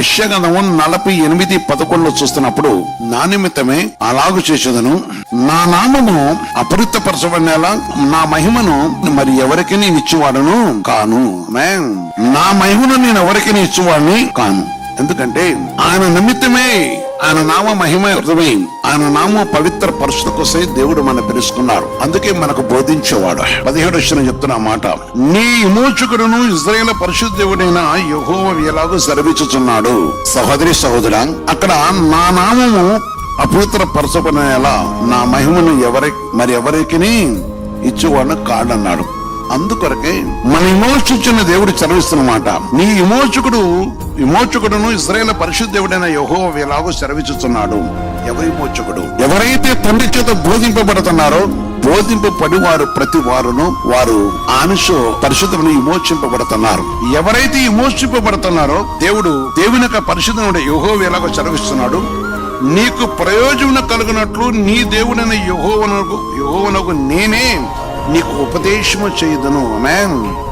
యశ్యగంధము నలభై ఎనిమిది పదకొండులో చూస్తున్నప్పుడు నా నిమిత్తమే అలాగు చేసేదను. నా నామము అపరితపరచబడినలా నా మహిమను మరి ఎవరికి నేను ఇచ్చేవాడను? కాను. నా మహిమను నేను ఎవరికి ఇచ్చేవాడిని? కాను. ఎందుకంటే ఆయన నిమిత్తమే ఆయన నామ మహిమ అర్థమైంది ఆయన నామ పవిత్ర పరుషుల కోసమే దేవుడు మన పిలుచుకున్నారు అందుకే మనకు బోధించేవాడు. పదిహేడు వచ్చిన చెప్తున్న మాట నీ విమోచకుడును ఇజ్రాయేల్ పరిశుద్ధ దేవుడైన యహో ఎలాగో సెలవిచ్చుచున్నాడు. సహోదరి సహోదర అక్కడ నా నామము అపవిత్ర పరచబడినలా నా మహిమను ఎవరి మరి ఎవరికి ఇచ్చేవాడు కాడన్నాడు. అందుకొరకే మన విమోచించిన దేవుడు చదివిస్తున్నమాట నీ విమోచకుడు విమోచకుడును ఇస్రాయేల్ పరిశుద్ధ దేవుడైన యహో ఎలాగో సెలవిస్తున్నాడు ఎవరి విమోచకుడు? ఎవరైతే తండ్రి చేత బోధింపబడుతున్నారో బోధింపబడి వారు ప్రతి వారును వారు ఆనుషో పరిశుద్ధమును విమోచింపబడుతున్నారు. ఎవరైతే విమోచింపబడుతున్నారో దేవుడు దేవుని యొక్క పరిశుద్ధముడు యహో ఎలాగో సెలవిస్తున్నాడు. నీకు ప్రయోజనం కలుగునట్లు నీ దేవుడైన యహోవనకు యహోవనకు నేనే నీకు ఉపదేశము చేయదును. ఆమేన్.